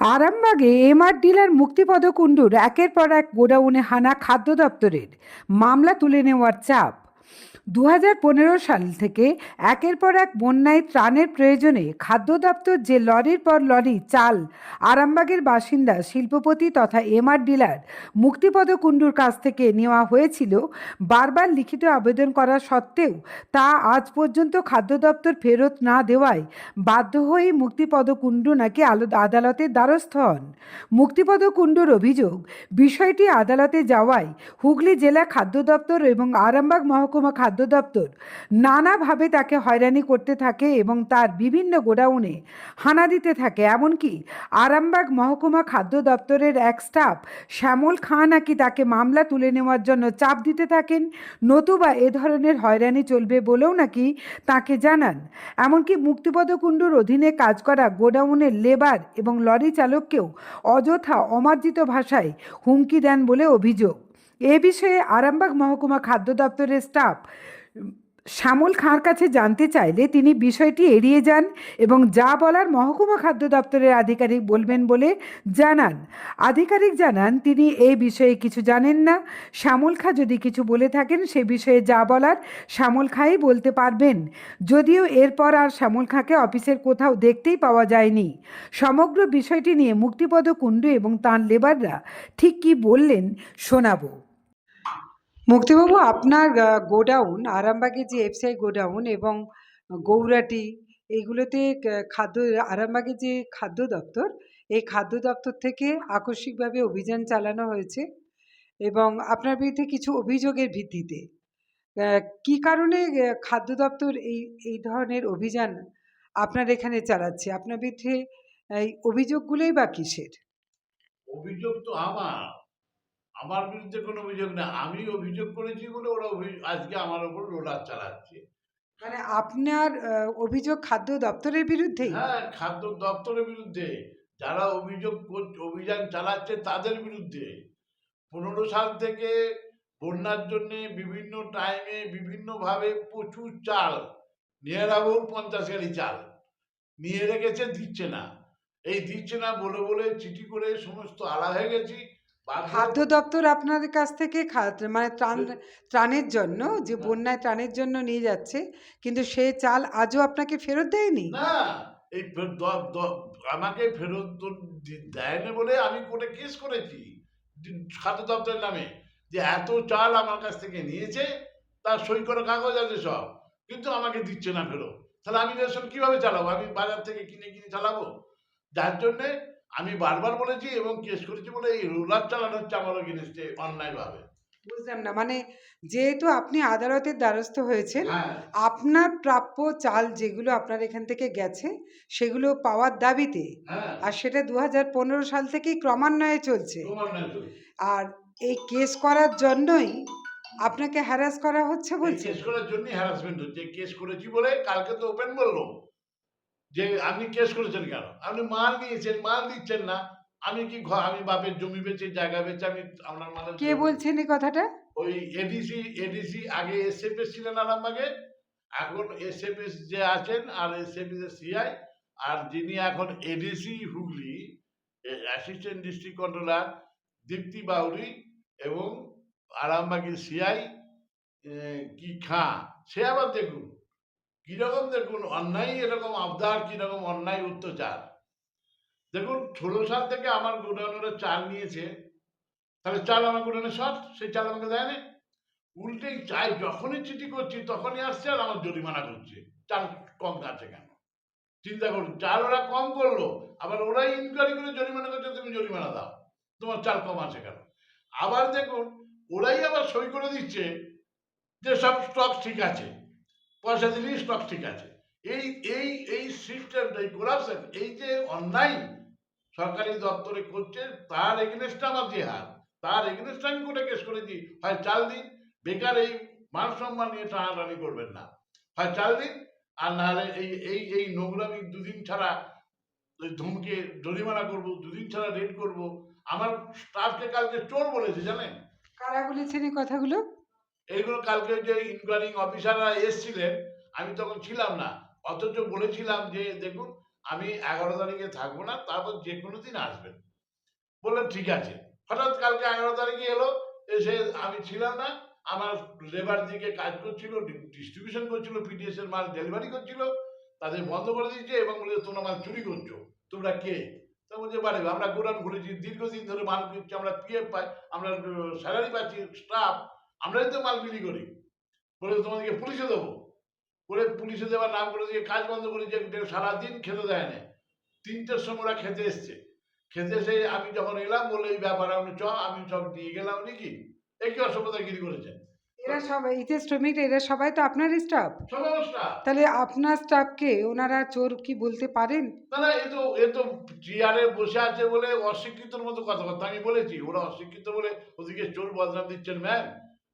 আরামবাগে MR dealer Muktipada কুণ্ডুর একের পর এক গোডাউনে হানা খাদ্য দপ্তরের মামলা তুলে নেওয়ার চাপ। দু সাল থেকে একের পর এক বন্যায় ত্রাণের প্রয়োজনে খাদ্য দপ্তর যে লরির পর লরি, চাল, আরামবাগের বাসিন্দা, শিল্পপতি তথা এমআর ডিলার মুক্তিপদ কুণ্ডুর কাছ থেকে নেওয়া হয়েছিল, বারবার লিখিত আবেদন করা সত্ত্বেও তা আজ পর্যন্ত খাদ্য দপ্তর ফেরত না দেওয়ায় বাধ্য হয়ে মুক্তিপদ কুণ্ডু নাকি আদালতের দ্বারস্থ হন। মুক্তিপদ কুণ্ডুর অভিযোগ, বিষয়টি আদালতে যাওয়ায় হুগলি জেলা খাদ্য দপ্তর এবং আরামবাগ মহকুমা খাদ্য দপ্তর। নানাভাবে তাকে হয়রানি করতে থাকে এবং তার বিভিন্ন গোডাউনে হানা দিতে থাকে। এমনকি আরামবাগ মহকুমা খাদ্য দপ্তরের এক স্টাফ শ্যামল খাঁ নাকি তাকে মামলা তুলে নেওয়ার জন্য চাপ দিতে থাকেন। নতুবা এ ধরনের হয়রানি চলবে বলেও নাকি তাকে জানান। এমনকি মুক্তিপদ কুণ্ডুর অধীনে কাজ করা গোডাউনের লেবার এবং লরি চালককেও অযথা অমার্জিত ভাষায় হুমকি দেন বলে অভিযোগ। এ বিষয়ে আরামবাগ মহকুমা খাদ্য দপ্তরের স্টাফ শ্যামল খাঁর কাছে জানতে চাইলে তিনি বিষয়টি এড়িয়ে যান এবং যা বলার মহকুমা খাদ্য দপ্তরের আধিকারিক বলবেন বলে জানান। আধিকারিক জানান, তিনি এই বিষয়ে কিছু জানেন না। শ্যামল খাঁ যদি কিছু বলে থাকেন, সে বিষয়ে যা বলার শ্যামল খাঁই বলতে পারবেন। যদিও এরপর আর শ্যামল খাঁকে অফিসের কোথাও দেখতেই পাওয়া যায়নি। সমগ্র বিষয়টি নিয়ে মুক্তিপদ কুণ্ডু এবং তাঁর লেবাররা ঠিক কী বললেন শোনাবো। মুক্তিবাবু, আপনার গোডাউন, আরামবাগের যে এফসিআই গোডাউন এবং গৌরাটি এইগুলোতে খাদ্য, আরামবাগের যে খাদ্য দপ্তর, এই খাদ্য দপ্তর থেকে আকস্মিকভাবে অভিযান চালানো হয়েছে এবং আপনার বিরুদ্ধে কিছু অভিযোগের ভিত্তিতে কি কারণে খাদ্য দপ্তর এই এই ধরনের অভিযান আপনার এখানে চালাচ্ছে? আপনার বিরুদ্ধে এই অভিযোগগুলোই বা কিসের? অভিযোগ তো আমার। আমার বিরুদ্ধে কোনো অভিযোগ না আমি অভিযোগ করেছি বলে ওরা আজকে আমার ওপর রোলার চালাচ্ছে। মানে আপনার অভিযোগ খাদ্য দপ্তরের বিরুদ্ধে? হ্যাঁ খাদ্য দপ্তরের বিরুদ্ধে। যারা অভিযোগ অভিযান চালাচ্ছে তাদের বিরুদ্ধে। পনেরো সাল থেকে বন্যার জন্য বিভিন্ন টাইমে বিভিন্নভাবে প্রচুর চাল নিয়ারাবুর পঞ্চাশ গাড়ি চাল। নিয়ে রেখেছে দিচ্ছে না। এই দিচ্ছে না বলে বলে চিঠি করে সমস্ত আলা হয়ে গেছি। খাদ্য দপ্তর আপনাদের কাছ থেকে খা- মানে ত্রাণ ত্রাণের জন্য যে। বন্যায় ত্রাণের জন্য নিয়ে যাচ্ছে কিন্তু সে চাল আজও আপনাকে ফেরত দেয়নি? না এই আমাকে ফেরত তো দেয়নি বলে আমি কোর্টে কেস করেছি খাদ্য দপ্তরের নামে যে এত চাল আমার কাছ থেকে নিয়েছে তার সই করা কাগজ আছে সব কিন্তু আমাকে দিচ্ছে না ফেরত। তাহলে আমি রেশন কীভাবে চালাবো? আমি বাজার থেকে কিনে কিনে চালাবো? যার জন্যে আমি বারবার বলেছি এবং কেস করেছি বলে এই রুলার চালানো হচ্ছে আমার এগেনস্টে অন্যায়ভাবে। বুঝলাম না। মানে যেহেতু আপনি আদালতের দ্বারস্থ হয়েছেন হ্যাঁ। আপনার প্রাপ্য চাল যেগুলো আপনার এখান থেকে গেছে সেগুলো পাওয়ার দাবিতে হ্যাঁ। আর সেটা দু পনেরো সাল থেকেই ক্রমান্বয়ে চলছে। আর এই কেস করার জন্যই আপনাকে হ্যারাস করা হচ্ছে বলছে কেস করার জন্য হ্যারাসমেন্ট হচ্ছে। কেস করেছি বলে কালকে তো ওপেন বলল। যে আপনি কেস করেছেন কেন? আপনি মাল নিয়েছেন মাল দিচ্ছেন না। আমি কি আমি বাপের জমি বেচে জায়গা বেচে আমি আপনার মানে কে বলছেন এই কথাটা? ওই এডিসি এডিসি আগে এসএফএস ছিলেন আরামবাগে। এখন এসএফএস যে আছেন আর এসএফএস এর সিআই আর যিনি এখন ADC Hooghly assistant district controller Dipti Bauri এবং আরামবাগের সিআই কি খাঁ সে আবার দেখুন। কীরকম দেখুন, অন্যায় এরকম আবদার, কীরকম অন্যায় অত্যাচার। দেখুন, ষোলো সাল থেকে আমার গোডাউনের চাল নিয়েছে। তাহলে চাল আমার গোডাউনে শর্ট সেই চাল আমাকে দেয় দেয়নি উল্টে চাই যখনই চিঠি করছি, তখনই আসছে আর আমার জরিমানা করছে। চাল কম আছে কেন? চিন্তা করুন, চাল ওরা কম করল, আবার ওরাই ইনকোয়ারি করে জরিমানা করছে, তুমি জরিমানা দাও। তোমার চাল কম আছে কেন? আবার দেখুন, ওরাই আবার সই করে দিচ্ছে যে সব স্টক ঠিক আছে। পয়সা দিলেই স্টক ঠিক আছে। এই এই এই সিস্টেমটা এই করাপশন এই যে অন্যায় সরকারি দপ্তরে করছে, তার এগেনস্টে আমার যে হার, তার এগেনস্টে আমি কোর্টে কেস করেছি? হয় চাল দিন, বেকার এই মান সম্মান নিয়ে টানাটানি করবেন না। হয় চাল দিন, আর নাহলে এই এই এই নোংরামি দুদিন ছাড়া ধমকে জরিমানা করব, দুদিন ছাড়া রেড করব, আমার স্টাফকে কালকে চোর বলেছে, জানেন? কারা বলেছেন এই কথাগুলো? এইগুলো কালকে যে ইনকোয়ারিং অফিসাররা এসছিলেন, আমি তখন ছিলাম না। অথচ বলেছিলাম যে, দেখুন, আমি এগারো তারিখে থাকব না, তারপর যে কোনো দিন আসবেন। বললেন, ঠিক আছে। হঠাৎ কালকে এগারো তারিখে এলো, এসে আমি ছিলাম না, আমার লেবার দিকে কাজ করছিল ডিস্ট্রিবিউশন করছিল পিডিএস এর মাল ডেলিভারি করছিল, তাদের বন্ধ করে দিয়েছে এবং বলে, তোমরা মাল চুরি করছ, তোমরা কে? তা বলছে বাড়ি আমরা গোডাউন খুলেছি, দীর্ঘদিন ধরে মাল কিনছি আমরা পিএফ পাই, আমরা স্যালারি পাচ্ছি স্টাফ আমরাই তো মাল বিলি করি। বলে তোমাদেরকে পুলিশে দেবো। বলে পুলিশে দেওয়ার নাম করে দিয়ে কাজ বন্ধ করে দিয়ে সারাদিন খেতে দেয় না। তিনটের সময় ওরা খেতে এসছে। খেতে এসে আমি যখন এলাম বলে এই ব্যাপার আমি চ আমি সব দিয়ে গেলাম নাকি? এই কি অসভ্যতাগিরি করেছেন এরা সবাই এই যে শ্রমিকরা এরা সবাই তো আপনারই স্টাফ তাহলে আপনার স্টাফকে ওনারা চোর কি বলতে পারেন? না না এ তো এ তো চেয়ারে বসে আছে বলে অশিক্ষিতর মতো কথাবার্তা। আমি বলেছি ওরা অশিক্ষিত বলে ওদিকে চোর বদনাম দিচ্ছেন ম্যাম।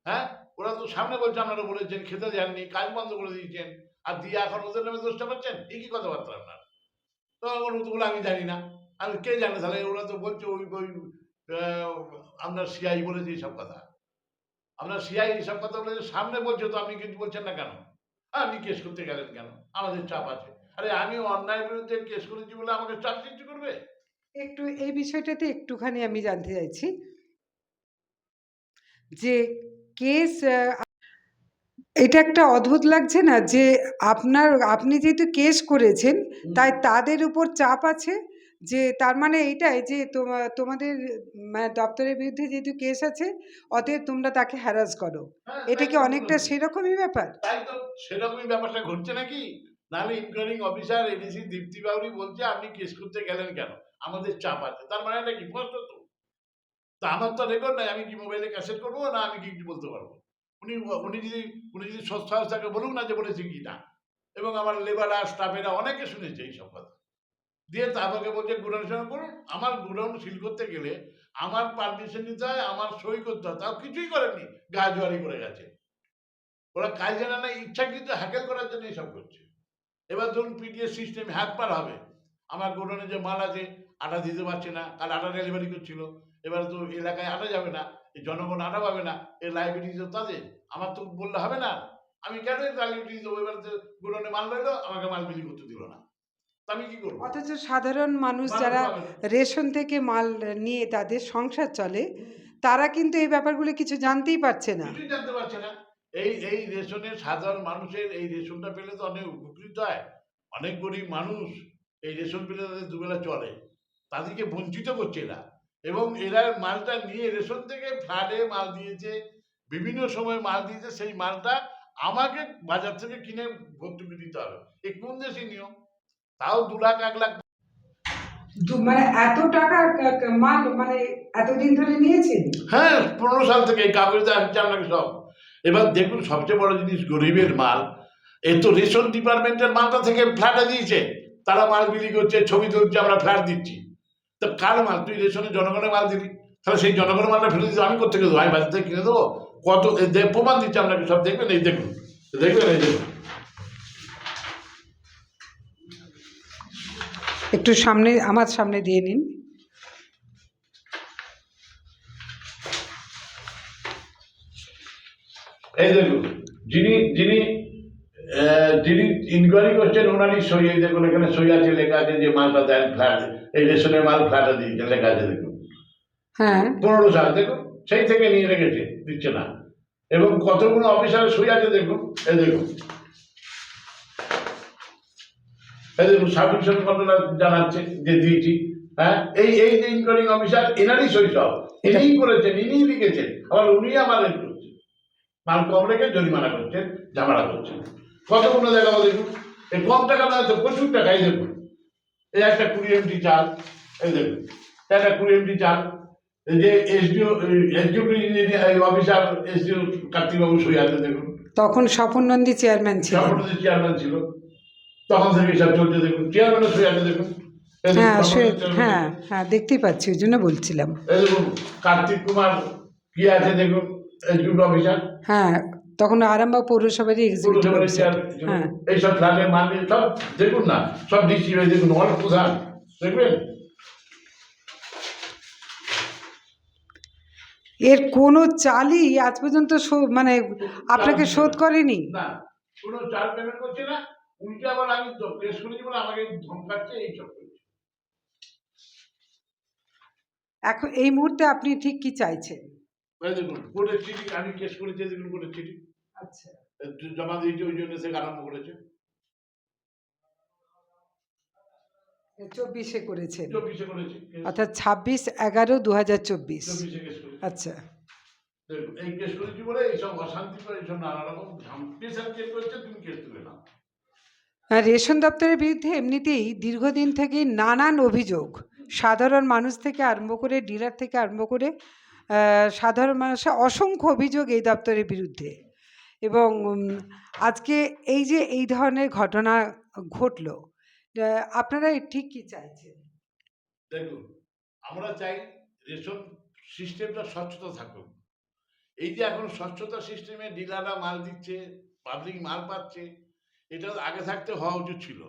হ্যাঁ? ওরা তো সামনে বলছে, আপনারা বলেছেন, খেতে দেননি, কাজ বন্ধ করে দিয়েছেন। আর দিয়ে এখন ওদের নামে দোষটা পাচ্ছেন? এই কি কথাবার্তা আপনার? তো ওগুলো আমি জানি না। আমি কে জানে? তাহলে ওরা তো বলছে, ওই ওই আপনার সিআই বলেছে এইসব কথা। আপনার সিআই এইসব কথা বলেছে সামনে বলছে তো আপনি কিন্তু বলছেন না কেন? আপনি কেস করতে গেলেন কেন? আমাদের চাপ আছে। আরে আমি অন্যায়ের বিরুদ্ধে কেস করেছি বলে আমাকে চাপ সৃষ্টি করবে? একটু এই বিষয়টাতে একটুখানি আমি জানতে চাইছি যে কেস এটা একটা অদ্ভুত লাগছে না যে আপনার আপনি যেহেতু কেস করেছেন তাই তাদের উপর চাপ আছে যে তার মানে এইটাই যে তোমাদের মানে দপ্তরের বিরুদ্ধে যেহেতু কেস আছে অতএব তোমরা তাকে হ্যারাস করো। হ্যাঁ, এটা কি অনেকটা সেরকমই ব্যাপার? তাই তো সেরকমই ব্যাপারটা ঘটছে নাকি? নাহলে inquiring officer ADC Dipti Bauri বলছে আপনি কেস করতে গেলেন কেন? আমাদের চাপ আছে। তার মানে এটা কি? স্পষ্ট তো আমার তো রেকর্ড নাই, আমি কি মোবাইলে ক্যাসেট করব না আমি কি বলতে পারব? উনি উনি যদি উনি যদি সৎ সাহস থাকে বলুক না যে বলেছে কি না। এবং আমার লেবাররা স্টাফেরা অনেকে শুনেছে এই সব কথা। দিয়ে তারপরে বলছে গুডাউন করুন, আমার গুডাউন সিল করতে গেলে আমার পারমিশন নিতে হয়, আমার সই করতে হয়। তাও কিছুই করেনি গা জোয়ারি করে গেছে। ওরা কাজ জানে না, ইচ্ছাকৃত হ্যাকেল করার জন্য এইসব করছে। এবার ধরুন পিডিএস সিস্টেম হ্যাক পার হবে। আমার গোডাউনে যে মাল আছে, আটা দিতে পারছে না, কাল আটা ডেলিভারি করছিল। এবার তো এলাকায় আটা যাবে না এই জনগণ আটা পাবে না এই লাইব্রেরি তো তাদের। আমার তো বললে হবে না। আমি কেন লাইব্রেরি দেবো? এবার তো মাল রইল আমাকে মাল বিলি করতে দিল না। তা আমি কি করব? অথচ সাধারণ মানুষ মানুষ যারা রেশন থেকে মাল নিয়ে তাদের সংসার চলে তারা কিন্তু এই ব্যাপারগুলো কিছু জানতেই পারছে না। জানতে পারছে না। এই এই রেশনের সাধারণ মানুষের এই রেশনটা পেলে তো অনেক উপকৃত হয়। অনেক গরিব মানুষ এই রেশন পেলে তাদের দুবেলা চলে। তাদেরকে বঞ্চিত করছে এরা। এবং এরা মালটা নিয়ে রেশন থেকে ফ্ল্যাটে মাল দিয়েছে বিভিন্ন সময় মাল দিয়েছে সেই মালটা আমাকে বাজার থেকে কিনে ভর্তুকি দিতে হবে। এ কোন দেশি নিয়ম? তাও দু লাখ এক লাখ। মানে এত টাকা মাল মানে এতদিন ধরে নিয়েছেন হ্যাঁ পনেরো সাল থেকে এই কাগজে আসছে আপনাকে সব। এবার দেখুন সবচেয়ে বড় জিনিস গরিবের মাল। এ তো রেশন ডিপার্টমেন্টের মালটা থেকে ফ্ল্যাটে দিয়েছে। তারা মাল বিলি করছে ছবি তুলছে আমরা ফ্ল্যাট দিচ্ছি। তো কার মাল? তুই রেশনে জনগণের মাল দিবি। তাহলে সেই জনগণের মালটা ফেলে দিতে আমি কোথেকে দেবো? আমি বাজার থেকে কিনে দেবো? কত? প্রমাণ দিচ্ছে আপনাকে সব দেখবেন? এই দেখুন। দেখবেন? এই দেখুন। একটু সামনে আমার সামনে দিয়ে নিন। এই দেখুন যিনি যিনি যিনি ইনকোয়ারি করছেন ওনারই সই দেখুন এখানে সই আছে লেখা আছে যে মালটা দেন ফ্ল্যাট এই রেশনের মাল ফ্ল্যাটে দিয়েছে লেখা আছে দেখুন। হ্যাঁ। পনেরো সাল দেখুন সেই থেকে নিয়ে রেখেছে দিচ্ছে না। এবং কতগুলো অফিসার সই আছে দেখুন এই দেখুন। এই দেখুন সাব ডিভিশন জানাচ্ছে যে দিয়েছি হ্যাঁ? এই এই যে ইনকোয়ারিং অফিসার এনারই সব ইনিই করেছেন ইনিই লিখেছেন। আবার উনি আমার হেল্প করছেন। মাল কম রেখে জরিমানা করছেন ঝামেলা করছেন। কতগুলো জায়গা দেখুন? এই কম টাকা না তো প্রচুর টাকা এই দেখুন। এই একটা কুড়ি এমটি চাল এই দেখুন। একটা কুড়ি এমটি চাল। এই যে এসডিও এসডিও অফিসার এসডিও কার্তিকবাবু সই আছে দেখুন। তখন স্বপন নন্দী চেয়ারম্যান ছিলেন সভাপতি চেয়ারম্যান ছিল। তখন থেকে সব চলছে দেখুন। চেয়ারম্যানের সই আছে দেখুন। হ্যাঁ হ্যাঁ হ্যাঁ দেখতেই পাচ্ছি ওই জন্য বলছিলাম। এই দেখুন কার্তিক কুমার কি আছে দেখুন এক্সিকিউটিভ অফিসার হ্যাঁ তখন আরামবাগ পৌরসভারই এক্সিকিউটিভ অফিসার হ্যাঁ। এইসব মান সব দেখুন না সব দেখুন অল প্রধান দেখবেন? এর কোনো চালই আজ পর্যন্ত মানে আপনাকে শোধ করেনি? না কোনো চার্জ পেমেন্ট করছে না উল্টে আবার আমি তো করেছি বলে আমাকে ধমকাচ্ছে এই এখন এই মুহূর্তে আপনি ঠিক কি চাইছেন? দেখুন কোর্টের চিঠি আমি কেস করেছি দেখুন কোর্টের চিঠি। আচ্ছা। জমা দিয়েছে ওই জন্য সে আরম্ভ করেছে। চব্বিশে করেছে। অর্থাৎ ছাব্বিশ এগারো দু হাজার চব্বিশ আচ্ছা। এই কেস করেছি বলে এইসব অশান্তি করে এইসব নানা রকম কেস করছে তুমি কেস তুলে নাও। আর রেশন দপ্তরের বিরুদ্ধে এমনিতেই দীর্ঘদিন থেকেই নানান অভিযোগ সাধারণ মানুষ থেকে আরম্ভ করে ডিলার থেকে আরম্ভ করে সাধারণ মানুষের অসংখ্য অভিযোগ এই দপ্তরের বিরুদ্ধে। এবং আজকে এই যে এই ধরনের ঘটনা ঘটলো আপনারা ঠিক কি চাইছেন? দেখুন, আমরা চাই রেশন সিস্টেমটা স্বচ্ছতা থাকুক। এই যে এখন স্বচ্ছতা সিস্টেমে ডিলাররা মাল দিচ্ছে, পাবলিক মাল পাচ্ছে, এটা আগে থাকতে হওয়া উচিত ছিল।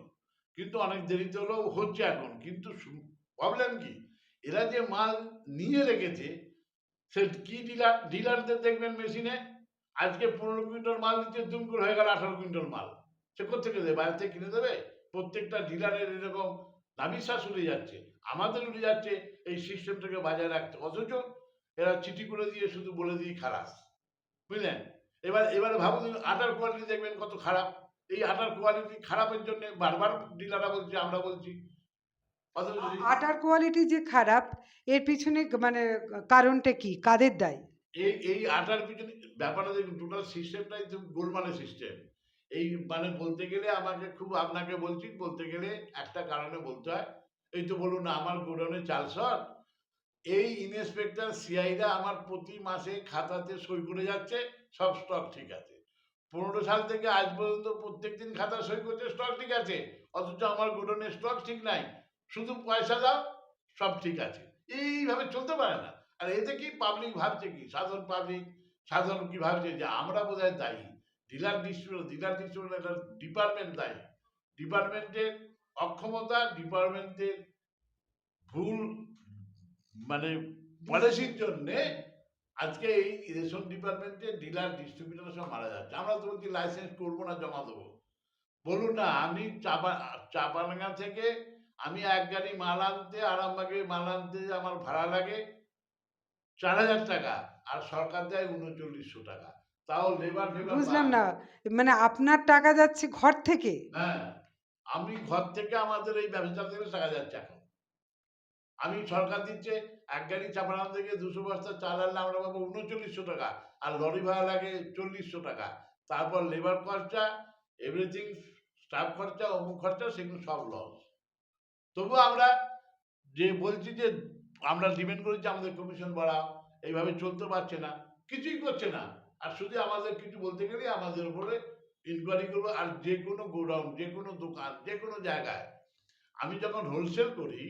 কিন্তু অনেক দেরিতে হলেও হচ্ছে এখন। কিন্তু প্রবলেম কি? এরা যে মাল নিয়ে রেখেছে সে কি ডিলার, ডিলারদের দেখবেন মেশিনে, আজকে পনেরো কুইন্টাল মাল দিচ্ছে দুম করে হয়ে গেল আঠারো কুইন্টাল মাল। সে কোথেকে দেবে? বাইরে থেকে কিনে দেবে? প্রত্যেকটা ডিলারের এরকম নাবিশ্বাস উড়ে যাচ্ছে। আমাদের উড়ে যাচ্ছে এই সিস্টেমটাকে বজায় রাখতে। অথচ এরা চিঠি করে দিয়ে শুধু বলে দিয়ে খারাপ বুঝলেন? এবার এবার ভাবুন, আটার কোয়ালিটি দেখবেন কত খারাপ। এই আটার কোয়ালিটি খারাপের জন্য বারবার ডিলাররা বলছে, আমরা বলছি আটার কোয়ালিটি যে খারাপ এর পিছনে মানে কারণটা কি? কাদের দায়? এই এই আটার পিছনে ব্যাপারটা দেখুন টোটাল সিস্টেমটাই তো গোলমালের সিস্টেম এই মানে বলতে গেলে আমাকে খুব আপনাকে বলছি বলতে গেলে একটা কারণে বলতে হয়। এই তো বলুন না আমার গোডাউনে চাল শর্ট এই ইন্সপেক্টর সিআইরা আমার প্রতি মাসে খাতাতে সই করে যাচ্ছে সব স্টক ঠিক আছে। পনেরো সাল থেকে আজ পর্যন্ত প্রত্যেকদিন খাতা সই করছে স্টক ঠিক আছে। অথচ আমার গোডাউনের স্টক ঠিক নাই। শুধু পয়সা দাও, সব ঠিক আছে। এইভাবে চলতে পারে না। আর এতে কি পাবলিক ভাবছে কি? সাধারণ পাবলিক সাধারণ কি ভাবছে যে আমরা বোধহয় দায়ী? ডিলার ডিস্ট্রিবিউটর ডিলার ডিস্ট্রিবিউটর একটা ডিপার্টমেন্ট দায়ী ডিপার্টমেন্টের অক্ষমতা ডিপার্টমেন্টের ভুল মানে পলিসির জন্যে আজকে এই রেশন ডিপার্টমেন্টে ডিলার ডিস্ট্রিবিউটর সব মারা যাচ্ছে। আমরা তো বলছি লাইসেন্স করব না, জমা দেবো। বলুন না, আমি চাপা চাপাডাঙ্গা থেকে আমি এক গাড়ি মাল আনতে আরামবাগে মাল আনতে আমার ভাড়া লাগে চার হাজার টাকা আর সরকার দেয় উনচল্লিশশো টাকা। তাও লেবার ফেবার বুঝলাম না। মানে আপনার টাকা যাচ্ছে ঘর থেকে? হ্যাঁ আমি ঘর থেকে আমাদের এই ব্যবসা থেকে টাকা যাচ্ছে এখন। আমি সরকার দিচ্ছে এক গাড়ি চাপাড়ান থেকে দুশো বস্তা চাল আনলে আমরা পাবো উনচল্লিশশো টাকা আর লরি ভাড়া লাগে চল্লিশশো টাকা। তারপর লেবার খরচা এভরিথিং স্টাফ খরচা অমুক খরচা সেগুলো সব লস তবু আমরা যে বলছি যে আমরা ডিমান্ড করেছি আমাদের কমিশন বাড়াও, এইভাবে চলতে পারছে না, কিছুই করছে না। আর শুধু আমাদের কিছু বলতে গেলে আমাদের উপরে ইনকোয়ারি করব, আর যে কোনো গোডাউন, যে কোনো দোকান, যে কোনো জায়গায়। আমি যখন হোলসেল করি,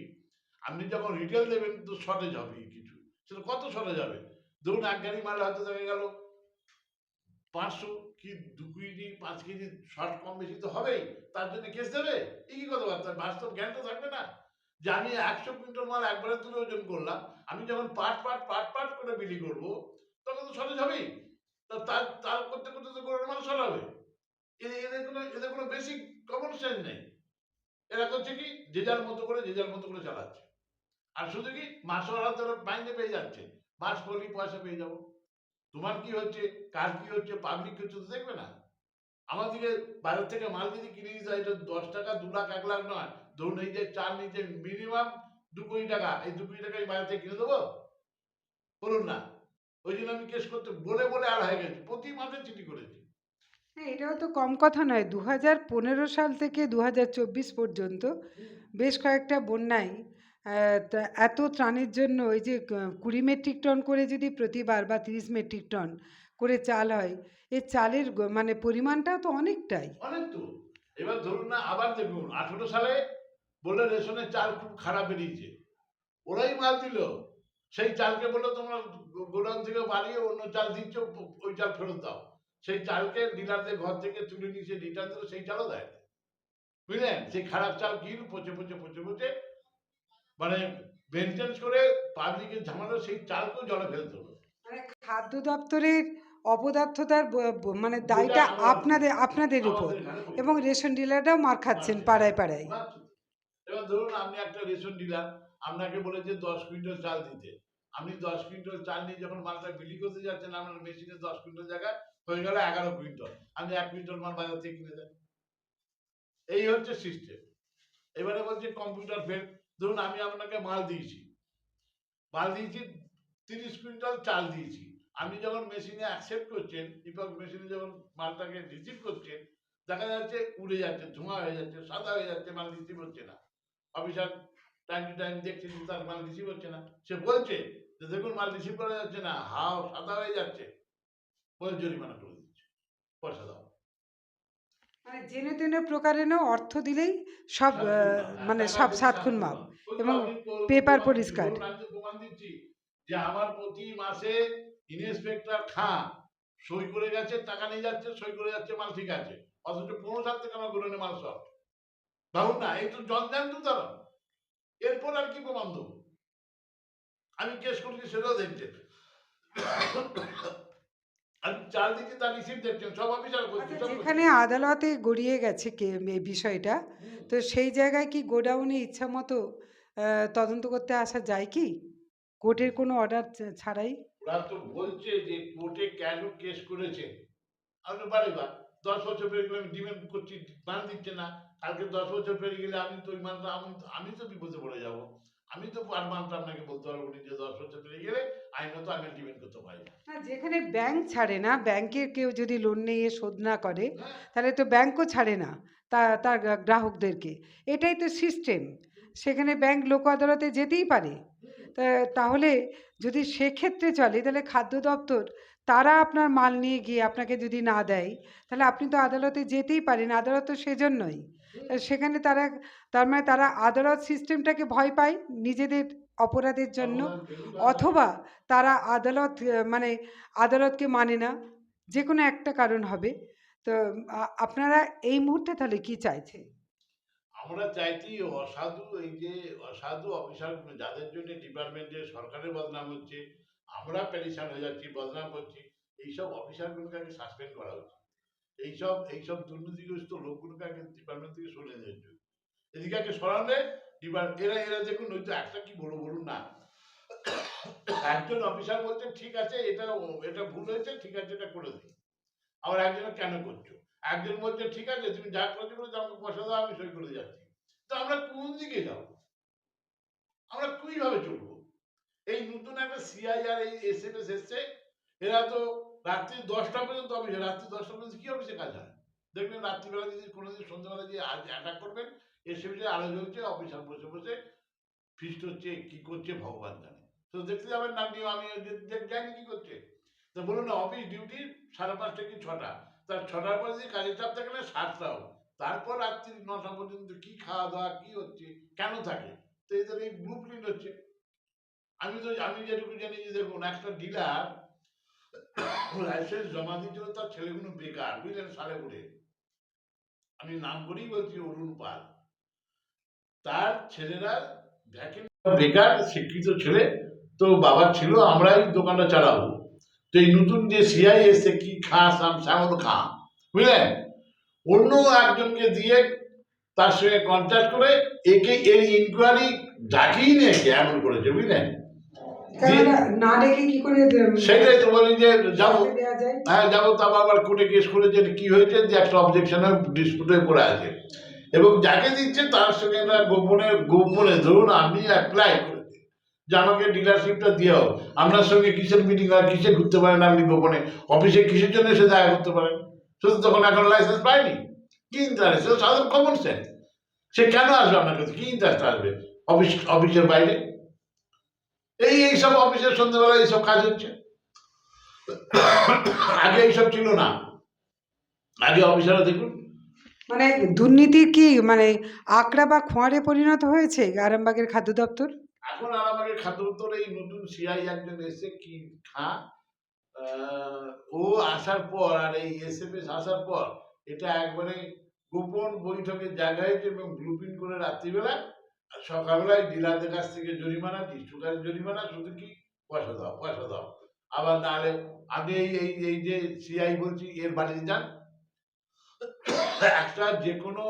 আপনি যখন রিটেল দেবেন, তো শর্টেজ হবে কিছু। সেটা কত শর্টেজ হবে? ধরুন এক গাড়ি মাল হয়তো দেখা গেল পাঁচশো কি দু কেজি, পাঁচ কেজি শর্ট কম বেশি তো হবেই, তার জন্য কেস দেবে? এই কি কথাবার্তা, বাস্তব জ্ঞান তো থাকবে না। যে আমি একশো কুইন্টাল মাল একবারে তুলে ওজন করলাম, আমি যখন পার্ট পার্ট পার্ট পার্ট করে বিলি করব, তখন তো শর্টেজ হবেই। তার তার করতে করতে তো গরুর মাল সর হবে এদের কোনো এদের কোনো বেসিক কমন সেন্স নেই। এরা করছে কি? যে যার মতো করে, যে যার মতো করে চালাচ্ছে। আর শুধু কি? মাস ওরা তোর মাইনে পেয়ে যাচ্ছে। মাস পরই পয়সা পেয়ে যাব। তোমার কি হচ্ছে? কার কি হচ্ছে? পাবলিক হচ্ছে তো দেখবে না। আমাদেরকে বাইরের থেকে মাল যদি কিনে দিতে হয় এটা দশ টাকা দু লাখ এক লাখ নয়। ধরুন এই যে চাল নিচে মিনিমাম দু কোটি টাকা এই দু কোটি টাকা এই বাইরে থেকে কিনে দেবো? বলুন না। ওই জন্য আমি কেস করতে বলে বলে আর হয়ে গেছে। প্রতি মাসে চিঠি করেছি। হ্যাঁ এটাও তো কম কথা নয়। দু হাজার পনেরো সাল থেকে দু হাজার চব্বিশ পর্যন্ত বেশ কয়েকটা বন্যায় এত ত্রাণের জন্য ওই যে কুড়ি মেট্রিক টন করে যদি প্রতিবার বা তিরিশ মেট্রিক টন করে চাল হয়, এর চালের মানে পরিমাণটাও তো অনেকটাই। অনেক তো। এবার ধরুন না, আবার দেখুন আঠেরো সালে বলে রেশনের চাল খুব খারাপ বেরিয়েছে। ওরাই মাল দিল। সেই চালকে বলে তোমরা গোডাউন থেকে বাড়িয়ে অন্য চাল দিচ্ছ, ওই চাল ফেরত দাও। সেই চালকে ডিলারদের ঘর থেকে তুলে নিয়ে সে রিটার্ন দিল, সেই চালও দেয়। বুঝলেন? সেই খারাপ চাল কিন পচে পচে পচে পচে। মানে মেনটেন্স করে পাবলিকের ঝামেলা সেই চালকেও জলে ফেলতে হলো মানে খাদ্য দপ্তরের অপদার্থতার মানে দায়টা আপনাদের আপনাদের উপর। এবং রেশন ডিলাররাও মার খাচ্ছেন পাড়ায় পাড়ায়। এবার ধরুন আপনি একটা রেশন ডিলার আপনাকে বলেছে দশ কুইন্টাল চাল দিতে। আপনি দশ কুইন্টাল চাল নিয়ে যখন মালটা বিক্রি করতে যাচ্ছেন আপনার মেশিনে দশ কুইন্টাল জায়গায় হয়ে গেল এগারো কুইন্টাল। আপনি এক কুইন্টাল মাল বাজার থেকে কিনে দেন। এই হচ্ছে সিস্টেম। এবারে বলছে কম্পিউটার ফেল ধরুন আমি আপনাকে মাল দিয়েছি। মাল দিয়েছি, তিরিশ কুইন্টাল চাল দিয়েছি। আপনি যখন মেশিনে অ্যাকসেপ্ট করছেন ইপক মেশিনে যখন মালটাকে রিসিভ করছেন, দেখা যাচ্ছে উড়ে যাচ্ছে, ধোঁয়া হয়ে যাচ্ছে, সাদা হয়ে যাচ্ছে, মাল রিসিভ হচ্ছে না। অফিসার টাইম টু টাইম দেখছে যে তার মাল রিসিভ হচ্ছে না। সে বলছে যে, দেখুন, মাল রিসিভ করা যাচ্ছে না, হাও, সাদা হয়ে যাচ্ছে। বলে জরিমানা করে দিচ্ছে, পয়সা দাও। মানে জেনে তেনে প্রকারেণও অর্থ দিলেই সব মানে সব সাত খুন মাপ। এবং পেপার পরিষ্কার। যে আমার প্রতি মাসে ইন্সপেক্টর খাঁ সই করে গেছে টাকা নিয়ে যাচ্ছে সই করে যাচ্ছে মাল ঠিক আছে। অথচ পনেরো সাল থেকে আমার গুণনে মাল সব। ভাবুন না এই তো জঞ্জান তো তারা। এরপর আর কি প্রমাণ দেবো? আমি কেস করছি সেটাও দেখছেন যেখানে আদালতে গড়িয়ে গেছে কে বিষয়টা তো সেই জায়গায় কি গোডাউনে ইচ্ছা মতো তদন্ত করতে আসা যায় কি? কোর্টের কোনো অর্ডার ছাড়াই? ওরা তো বলছে যে কোর্টে কেন কেস করেছে। আমি বারে বার দশ বছর পেরিয়ে গেলে আমি ডিমেন্ড করছি মান দিচ্ছে না। কালকে দশ বছর পেরিয়ে গেলে আমি তো ওই মানটা আমি তো বিপদে পড়ে যাব। আমি তো আর মানটা আপনাকে বলতে পারব না যে দশ বছর পেরিয়ে গেলে আইনত আমি ডিমেন্ড করতে পারি। না যেখানে ব্যাংক ছাড়ে না ব্যাংকের কেউ যদি লোন নিয়ে শোধ না করে হ্যাঁ, তাহলে তো ব্যাংকও ছাড়ে না তা তার গ্রাহকদেরকে। এটাই তো সিস্টেম সেখানে ব্যাংক লোক আদালতে যেতেই পারে। তাহলে যদি সেক্ষেত্রে চলে তাহলে খাদ্য দপ্তর তারা আপনার মাল নিয়ে গিয়ে আপনাকে যদি না দেয় তাহলে আপনি তো আদালতে যেতেই পারেন আদালত তো সেজন্যই। সেখানে তারা তার মানে তারা আদালত সিস্টেমটাকে ভয় পায় নিজেদের অপরাধের জন্য অথবা তারা আদালত মানে আদালতকে মানে না। যে কোনো একটা কারণ হবে। তো আপনারা এই মুহূর্তে তাহলে কি চাইছে? আমরা চাইছি অসাধু এই যে অসাধু অফিসার যাদের জন্য ডিপার্টমেন্টে সরকারের বদনাম হচ্ছে আমরা প্যারিশান হয়ে যাচ্ছি বদনাম করছি এইসব অফিসারগুলোকে আগে সাসপেন্ড করা উচিত। এইসব এইসব দুর্নীতিগ্রস্ত লোকগুলোকে আগে ডিপার্টমেন্ট থেকে সরিয়ে দেওয়া এদিকে আগে সরালে এরা এরা দেখুন, ওই তো একটা কি বড় বলুন না। একজন অফিসার বলছে, ঠিক আছে, এটা এটা ভুল হয়েছে, ঠিক আছে, এটা করে দিই আবার একজন কেন করছ? একজন বলছে, ঠিক আছে, তুমি যা করেছ করে আমাকে পয়সা দাও, আমি সই করে যাচ্ছি তো আমরা কোন দিকে যাব? আমরা কীভাবে চলবো? এই নতুন একটা সিআইআর এই এসএমএস এসছে, এরা তো রাত্রি দশটা পর্যন্ত অফিসে, রাত্রি দশটা পর্যন্ত কি অফিসে কাজ হয়? দেখবেন রাত্রিবেলা যদি কোনোদিন সন্ধ্যাবেলা যে আজ অ্যাটাক করবেন এসএমএসে আলো জ্বলছে অফিসার বসে বসে ফিস্ট হচ্ছে, কি করছে ভগবান জানে। তো দেখতে যাবেন না আপনি আমি জানি কি করছে। তো বলুন না, অফিস ডিউটি সাড়ে পাঁচটা কি ছটা? তার ছটার পর যদি কাজের চাপ থাকে না, সাতটাও। তারপর রাত্রি নটা পর্যন্ত কি খাওয়া দাওয়া, কি হচ্ছে, কেন থাকে? তো এদের এই ব্লু প্রিন্ট হচ্ছে। আমি তো, আমি যেটুকু জানি যে দেখুন, একটা ডিলার লাইসেন্স জমা দিচ্ছিল তার ছেলেগুলো বেকার বুঝলেন সালে করে আমি নাম করেই বলছি, অরুণ পাল। তার ছেলেরা বেকার, শিক্ষিত ছেলে। তো বাবা ছিল, আমরাই দোকানটা চালাবো। তো এই নতুন যে সিআই এসে কি খা, সাম, শ্যামল খা বুঝলেন অন্য একজনকে দিয়ে তার সঙ্গে কন্ট্যাক্ট করে একে এর ইনকোয়ারি ডাকিয়ে নিয়ে এমন করেছে বুঝলেন না ডেকে কি করে সেটাই তো বলি যে যাব হ্যাঁ যাব তারপর আবার কোর্টে কেস করেছে কি হয়েছে যে একটা অবজেকশনের ডিসপুট হয়ে পড়ে আছে। এবং যাকে দিচ্ছে তার সঙ্গে একটা গোপনে গোপনে ধরুন আপনি অ্যাপ্লাই করেছে যে আমাকে ডিলারশিপটা দিও আপনার সঙ্গে কিসের মিটিং হয় কিসে ঘুরতে পারেন আপনি গোপনে? অফিসে কিসের জন্য এসে দেখা করতে পারেন? তো তখন এখন লাইসেন্স পায়নি কি ইন্টারেস্ট তো সাধারণ কমন সেন্স সে কেন আসবে আপনার কাছে? কি ইন্টারেস্ট আসবে? অফিস অফিসের বাইরে? এই এইসব অফিসের সন্ধ্যেবেলা এইসব কাজ হচ্ছে। আগে এইসব ছিল না। আগে অফিসাররা দেখুন। মানে দুর্নীতি কি মানে আকড়া বা খোঁয়ারে পরিণত হয়েছে আরামবাগের খাদ্য দপ্তর? এখন আরামবাগের খাদ্য উত্তর এই নতুন সিআই একজন এসে কি খা ও আসার পর আর এই এসএমএস আসার পর এটা একবারে গোপন বৈঠকের জায়গা হয়েছে এবং ব্লুপ্রিন্ট করে রাত্রিবেলা সকালবেলায় ডিলারদের কাছ থেকে জরিমানা ডিস্ট্রিক্টারের জরিমানা শুধু কি? পয়সা দাও পয়সা দাও। আবার নাহলে আমি এই এই এই যে সিআই বলছি এর বাড়িতে যান। একটা যে কোনো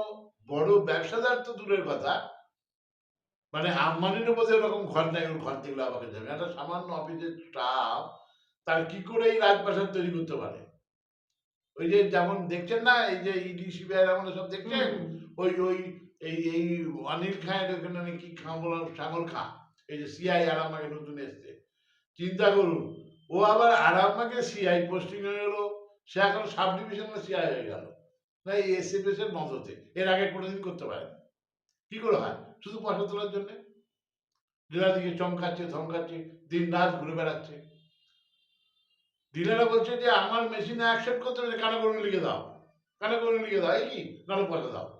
বড় ব্যবসাদার তো দূরের কথা। মানে আম্বানির মধ্যে ওরকম ঘর নাই ওর ঘর থেকে আমাকে যাবে একটা সামান্য অফিসের স্টাফ তার কি করে এই রাজপ্রাসাদ তৈরি করতে পারে? ওই যে যেমন দেখছেন না এই যে ইডি সিবিআই এমন সব দেখছেন? ওই ওই এই এই অনিল খাঁয়ের ওখানে নাকি কি খাঁ বললাম শ্যামল খাঁ। এই যে সিআই আরামাকে নতুন এসছে। চিন্তা করুন, ও আবার আরামাকে সিআই পোস্টিং হয়ে গেলো, সে এখন সাব ডিভিশনাল সিআই হয়ে গেল। না, এই এসএফএস এর মদতে এর আগে কোনোদিন করতে পারে। কি করে হয়? শুধু পয়সা তোলার জন্যে? ডিলার দিকে চমকাচ্ছে, ধমকাচ্ছে, দিন রাত ঘুরে বেড়াচ্ছে। ডিলাররা বলছে যে, আমার মেশিনে অ্যাকসেপ্ট করতে হবে কানে করে লিখে দাও। কানে করে লিখে দাও। এই কি? নাহলে পয়সা দাও।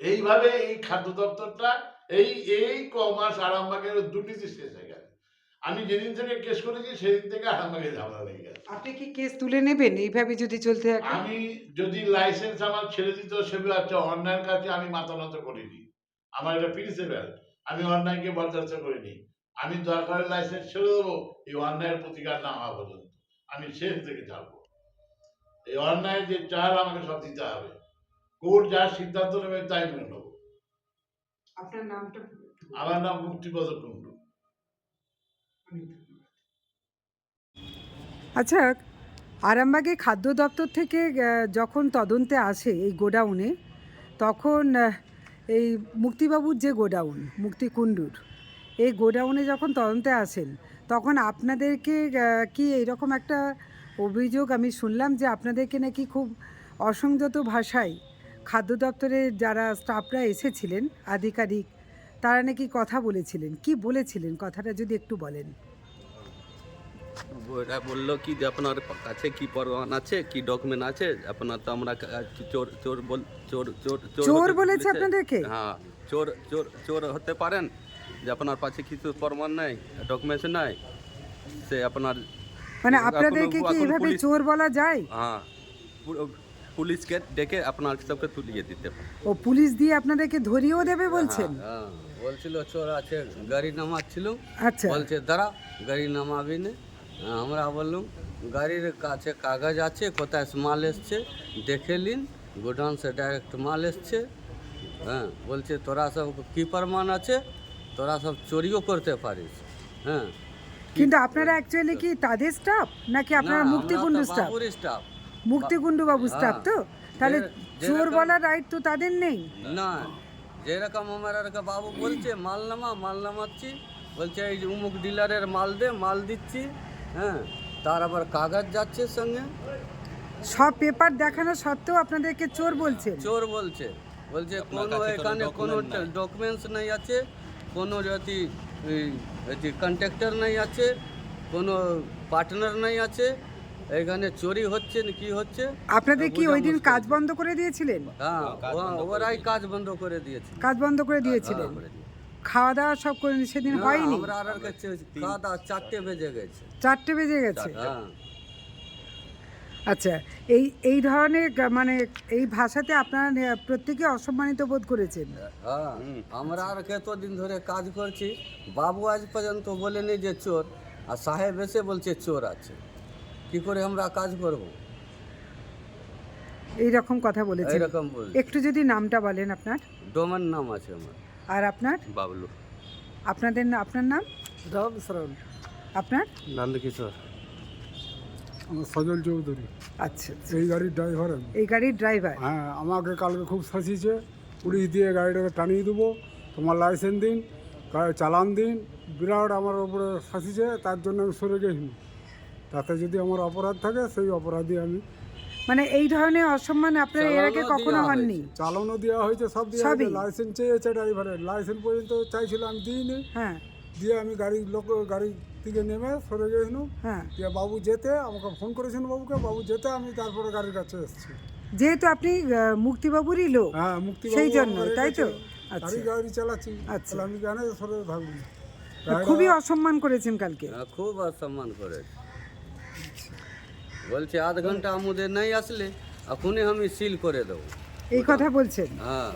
এইভাবে এই খাদ্য দপ্তরটা এই এই ক মাস আরামবাগের দুর্নীতি শেষ হয়ে গেছে। আমি যেদিন থেকে কেস করেছি সেদিন থেকে আরামবাগে ঝামেলা লেগে গেছে। আপনি কি কেস তুলে নেবেন? এইভাবে যদি চলতে থাকে। আমি যদি লাইসেন্স আমার ছেড়ে দিত সেগুলো আচ্ছা অন্যায়ের কাছে আমি মাথা নত করিনি। আমার এটা প্রিন্সিপাল আমি অন্যায়কে বরদাস্ত করিনি। আমি দরকারের লাইসেন্স ছেড়ে দেবো এই অন্যায়ের প্রতিকার না হওয়া পর্যন্ত। আমি শেষ থেকে ছাড়বো এই অন্যায় যে চাল আমাকে সব দিতে হবে। কোর্ট যার সিদ্ধান্ত নেবে তাই মেনে নেব। আপনার নামটা আমার নাম মুক্তিপদ কুণ্ডু আচ্ছা আরামবাগে খাদ্য দপ্তর থেকে যখন তদন্তে আসে এই গোডাউনে তখন এই মুক্তিবাবুর যে গোডাউন মুক্তিকুণ্ডুর এই গোডাউনে যখন তদন্তে আসেন তখন আপনাদেরকে কি এরকম একটা অভিযোগ আমি শুনলাম যে আপনাদেরকে নাকি খুব অসংযত ভাষায় খাদ্য দপ্তরের যারা স্টাফরা এসেছিলেন আধিকারিক তারা নাকি কথা বলেছিলেন। কি বলেছিলেন? কথাটা যদি একটু বলেন। ওরা বলল কি যে আপনার কাছে কি প্রমাণ আছে কি ডকুমেন্ট আছে? আপনার তো আমরা চোর চোর বল চোর চোর চোর বলেছে। আপনাদেরকে? হ্যাঁ চোর চোর চোর হতে পারেন যে আপনার কাছে কিছু প্রমাণ নাই ডকুমেন্টস নাই। সে আপনার মানে আপনাদেরকে কি এভাবে চোর বলা যায়? হ্যাঁ পুলিশকে ডেকে আপনার সবকে তুলিয়ে দিতে ও পুলিশ দিয়ে আপনাদেরকে ধরিয়েও দেবে বলছেন? হ্যাঁ। বলছিল চোর আছে গাড়ি নামাচ্ছিল। আচ্ছা। বলছে দাঁড়া গাড়ি নামাবি না। হ্যাঁ, আমরা বললাম গাড়ির কাছে কাগজ আছে কোথায় মাল এসছে দেখে নিন। গোডাউন সে ডাইরেক্ট মাল এসছে। হ্যাঁ বলছে তোরা সব কি প্রমাণ আছে তোরা সব চুরিও করতে পারিস। হ্যাঁ। কিন্তু আপনারা অ্যাকচুয়ালি কি তাদের স্টাফ নাকি আপনারা মুক্তিকুণ্ডু স্টাফ স্টাফ মুক্তিকুণ্ডু বাবু স্টাফ তো? তাহলে চোর বলার রাইট তো তাদের নেই। না যেরকম আমার আর বাবু বলছে মাল নামা মাল নামাচ্ছি বলছে এই যে উমুক ডিলারের মাল দে মাল দিচ্ছি হ্যাঁ? তার আবার কাগজ যাচ্ছে সঙ্গে। সব পেপার দেখানো সত্ত্বেও আপনাদেরকে চোর বলছে চোর বলছে। বলছে কোনো এখানে কোনো ডকুমেন্টস নাই আছে। কোনো যদি কন্ট্রাক্টর নাই আছে কোনো পার্টনার নাই আছে এখানে চুরি হচ্ছে না কি হচ্ছে? আপনাদের কি ওই দিন কাজ বন্ধ করে দিয়েছিলেন? হ্যাঁ ওরাই কাজ বন্ধ করে দিয়েছে। কাজ বন্ধ করে দিয়েছিলেন? খাওয়া দাওয়া সব করে সেদিন হয়নি? আমরা আর আর কাছে খাওয়া দাওয়া চারটে বেজে গেছে। চারটে বেজে গেছে? হ্যাঁ। আচ্ছা এই এই ধরনের মানে এই ভাষাতে আপনারা প্রত্যেকে অসম্মানিত বোধ করেছেন। হ্যাঁ আমরা আর কতদিন ধরে কাজ করছি? বাবু আজ পর্যন্ত বলেনি যে চোর আর সাহেব এসে বলছে চোর আছে। কি করে আমরা কাজ করব? এই রকম কথা বলেছেন। এইরকম বল একটু যদি নামটা বলেন আপনার। ডোমের নাম আছে আমার। আর আপনার? বাবলু। আপনাদের না- আপনার নাম? রাম শরণ আপনার? নন্দকিশোর। আমার সজল চৌধুরী। আচ্ছা আচ্ছা। এই গাড়ির ড্রাইভার আমি। এই গাড়ির ড্রাইভার? হ্যাঁ আমাকে কালকে খুব শাসিয়েছে। পুলিশ দিয়ে গাড়িটাকে টানিয়ে দেবো। তোমার লাইসেন্স দিন গাড়ি চালান দিন। বিরাট আমার ওপরে শাসিয়েছে তার জন্য আমি সরে গেছি। তাতে যদি আমার অপরাধ থাকে সেই অপরাধী আমি মানে এই ধরনের অসম্মান আপনারা এর আগে কখনো হননি? চালানো দেওয়া হয়েছে সব দেওয়া হয়েছে। লাইসেন্স চেয়েছে ড্রাইভারের। লাইসেন্স পর্যন্ত চাইছিল আমি দিইনি। হ্যাঁ। দিয়ে আমি গাড়ির লোক গাড়ি থেকে নেমে সরে গেছিলাম। হ্যাঁ। দিয়ে বাবু যেতে আমাকে ফোন করেছেন বাবুকে। বাবু যেতে আমি তারপরে গাড়ির কাছে এসেছি। যেহেতু আপনি মুক্তিবাবুরই লোক হ্যাঁ মুক্তি সেই জন্য, তাই তো? কাছে আচ্ছা। গাড়ি গাড়ি চালাচ্ছি। আচ্ছা। আমি কেন সরে থাকব? খুবই অসম্মান করেছেন কালকে। হ্যাঁ, খুব অসম্মান করে বলছে আধ ঘণ্টা আমাদের নাই আসলে এখনই আমি সিল করে দেবো। এই কথা বলছেন? হ্যাঁ।